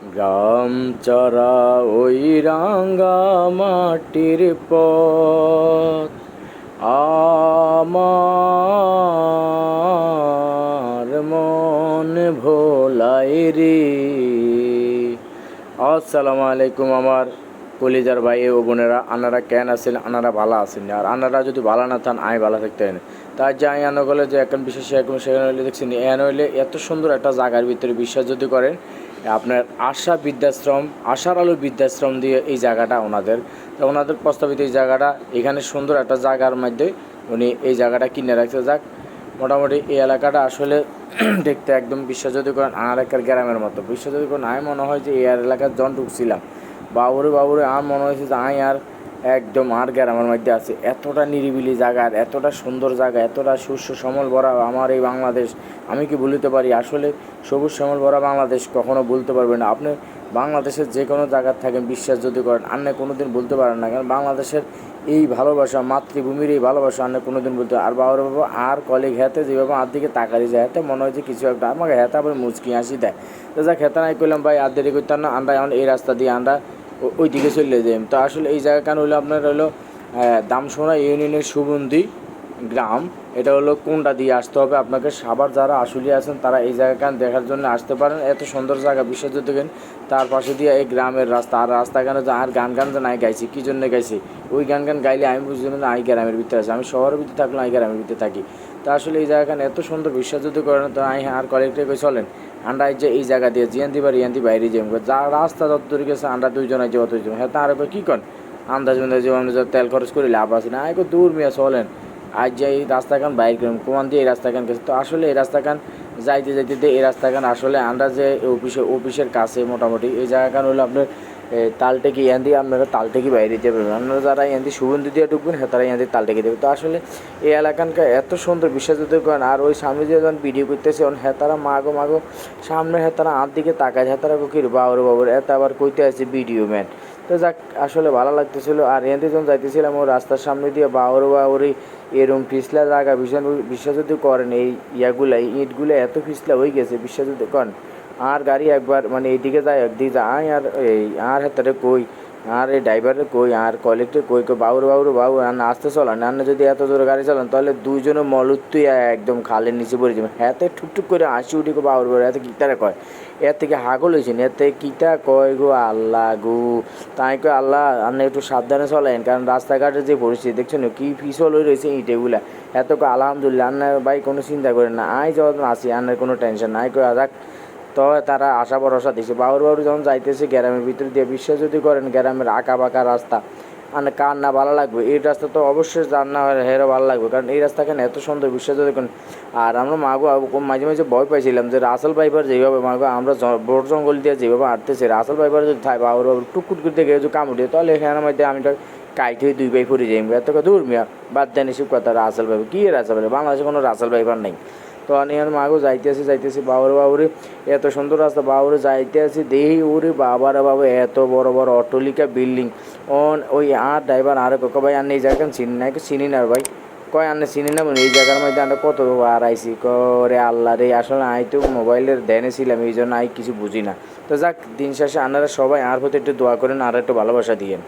গ্রাম চড়া ওই রাঙ্গা মাটির পথ। আমার মন ভোলাই রে। আসসালামু আলাইকুম আমার কলিজার ভাই ও বোনেরা, আনারা কেন আছেন, আনারা ভালো আছেন? আর আনারা যদি ভালো না থান, আমি ভালো থাকতে হয় না তার যে আমি আনা গেলে যে এখন বিশেষ এখন সেখানে হইলে দেখছেন এন হইলে এত সুন্দর একটা জায়গার ভিতরে বিশ্বাস যদি করেন আপনার আশা বৃদ্ধাশ্রম, আশার আলো বৃদ্ধাশ্রম দিয়ে এই জায়গাটা ওনাদের। তো ওনাদের প্রস্তাবিত এই জায়গাটা, এখানে সুন্দর একটা জায়গার মধ্যে উনি এই জায়গাটা কিনে রাখতে যাক। মোটামুটি এই এলাকাটা আসলে দেখতে একদম বিশ্বাস যদি করেন আর একের গ্রামের মতো। বিশ্বাস যদি করেন আমি মনে হয় যে এই এলাকার জন ঢুকছিলাম বাবুরে বাবুরে আমার মনে হয়েছে যে আমি আর একদম আর গ্রামের মধ্যে আছে। এতটা নিরিবিলি জায়গা, আর এতটা সুন্দর জায়গা, এতটা শস্য সমল ভরা আমার এই বাংলাদেশ, আমি কি বলতে পারি? আসলে সবুজ সমল ভরা বাংলাদেশ কখনো বলতে পারবেন না। আপনি বাংলাদেশের যে কোনো জায়গার থাকেন, বিশ্বাস যদি করেন আপনি কোনো দিন বলতে পারেন না। কারণ বাংলাদেশের এই ভালোবাসা, মাতৃভূমির এই ভালোবাসা আপনি কোনো দিন বলতে আর বাবার বাবা, আর কলিগ হাতে যেভাবে আর দিকে তাকারি যায় হাতে মনে হয় যে কিছু একটা, আমাকে হাতে আবার মুচকি হাসি দেয়। তো যাক হেতা নাই করলাম ভাই, আর দেরি করতাম না। আমরা এই রাস্তা দিয়ে আমরা ওই দিকে চলে যাই। তো আসলে এই জায়গা কেন হলো আপনার হলো দামসোনা ইউনিয়নের সুগন্ধি গ্রাম। এটা হলো কোনটা দিয়ে আসতে হবে? আপনাকে সাবার যারা আসলে আছেন, তারা এই জায়গাখান দেখার জন্য আসতে পারেন। এত সুন্দর জায়গা, বিশ্বাস দেখেন তার পাশে দিয়ে এই গ্রামের রাস্তা। আর রাস্তা কেন আর গান গান যে নাই গাইছি, কী জন্য গাইছি? ওই গান গান গাইলে আমি বুঝতে না আই গ্রামের ভিতরে আছি। আমি শহরের ভিতরে থাকলে আই গ্রামের ভিতরে থাকি। তা আসলে এই জায়গাখান এত সুন্দর বিশ্বাস যদি করেন, তো আই আর কলেক্টরে কই চলেন? এই যে এই জায়গা দিয়ে জিয়ান্তি বা রিয়ান্তি বাইরে যাই যা রাস্তা যত দূর গেছে আমরা দুইজন আছে অত হ্যাঁ তার কই, কী কন? আন্দাজ মেন্দাজ যে তেল খরচ করে, লাভ আছে না। কই, দূর মিয়া, চলেন। আজ যে এই রাস্তাখান বাইর করুন কোমান দিয়ে এই রাস্তাখান গেছে। তো আসলে এই রাস্তাখান যাইতে যাইতে এই রাস্তাখান আসলে আমরা যে অফিসে, অফিসের কাছে মোটামুটি, এই জায়গাখান হলো আপনার তালটেকি দিয়ে আপনারা তালটেকি বাইরে যেতে পারবেন আপনারা যারা দিয়ে সুগন্ধি দিয়ে ঢুকবেন হ্যাঁ তারা দিয়ে তালটেকি দেবে। তো আসলে এই এলাকানকার এত সুন্দর বিশ্বাস যদি করেন আর ওই সামনে দিয়ে যখন ভিডিও করতেছে তখন হ্যাঁ তারা মাগো মাগো, সামনে হ্যাঁ তারা হাত দিকে তাকায় হ্যাঁ তারা কির বাবুর বাবুর, এত আবার কইতে আছে ভিডিও ম্যান। তো যাক, আসলে ভালো লাগতেছিল, আর এতে যখন যাইতেছিলাম, ও রাস্তার সামনে দিয়ে বাউর বাউরি এরম পিছলা জায়গা, বিশ্বাস বিশ্বাস যদি করেন, এই ইয়াগুলা ইটগুলো এত পিছলা হয়ে গেছে বিশ্বাস যদি করেন আর গাড়ি একবার মানে এইদিকে যায়, একদিকে যায়, আয় আর এই, আর হাতারে কই, আর এই ড্রাইভারে কই, আর কলেক্টর কই কই বাবুর বাবুর বাবু আর না আসতে চলান না যদি এত জোরে গাড়ি চালান, তাহলে দুইজনে মলুত্তুই একদম খালের নিচে পড়ে যাবে। হাতে ঠুকঠুক করে হাসি উঠি কো বাবুর বাবুর এত গিটারে কয়? এর থেকে হাগল হয়েছেন এর থেকে কিটা কয় গো আল্লাহ গো? তাই কয়, আল্লাহ আপনি একটু সাবধানে চলেন, কারণ রাস্তাঘাটের যে পরিস্থিতি দেখছেন কি ফিসল হয়ে রয়েছে ইটেগুলা এত আলহামদুলিল্লাহ, আন্নার ভাই কোনো চিন্তা করেন না। আয় যখন আসি, আন্নার কোনো টেনশন নাই। কয় যাক তো তারা আশা ভরসা দিছে। বাবুর বাবু যখন যাইতেছে গ্রামের ভিতর দিয়ে বিশ্বাস যদি করেন গ্রামের আঁকা বাঁকা রাস্তা। মানে কার না ভালো লাগবে? এই রাস্তা তো অবশ্যই যার না হেরো ভালো লাগবে। কারণ এই রাস্তা কেন এত সুন্দর বিশ্বাস যদি করেন? আর আমরা মাগো, মাঝে মাঝে ভয় পাইছিলাম যে রাসেল পাইপার যেভাবে মাগো, আমরা বড় জঙ্গল দিয়ে যেভাবে হাঁটতেছি, রাসেল পাইপার যদি থাকে বাবুর বাবু টুকুট করতে গিয়ে যদি কামড় তাহলে এখানের মধ্যে আমি তো কাইট হয়ে দুই পাই পড়ে যাই এত দূর মিয়া, বাদ দেন এসব কথা রাসেল পাইপার কী রাসেল পাইপার বাংলাদেশে কোনো রাসেল পাইপার নেই। তো আমি আর মাগো যাইতেছি যাইতেছি বাবুরে বাবুরে এত সুন্দর রাস্তা বাবুরে যাইতে আছি দেহি ওরে বাবারে বাবু, এত বড় বড় অট্টলিকা বিল্ডিং। অন, ওই আর ড্রাইভার আর কক ভাই আনে এই জায়গা চিনি না চিনি না ভাই। কয় আনে চিনি না, এই জায়গার মধ্যে আমরা কত আর আইসি করে আল্লাহ রে, আসলে আই তো মোবাইলের ধ্যানে ছিলাম, এই জন্য আই কিছু বুঝি না। তো যাক, দিন শেষে আনারা সবাই আর প্রতি একটু দোয়া করেন, আর একটু ভালোবাসা দিয়েন।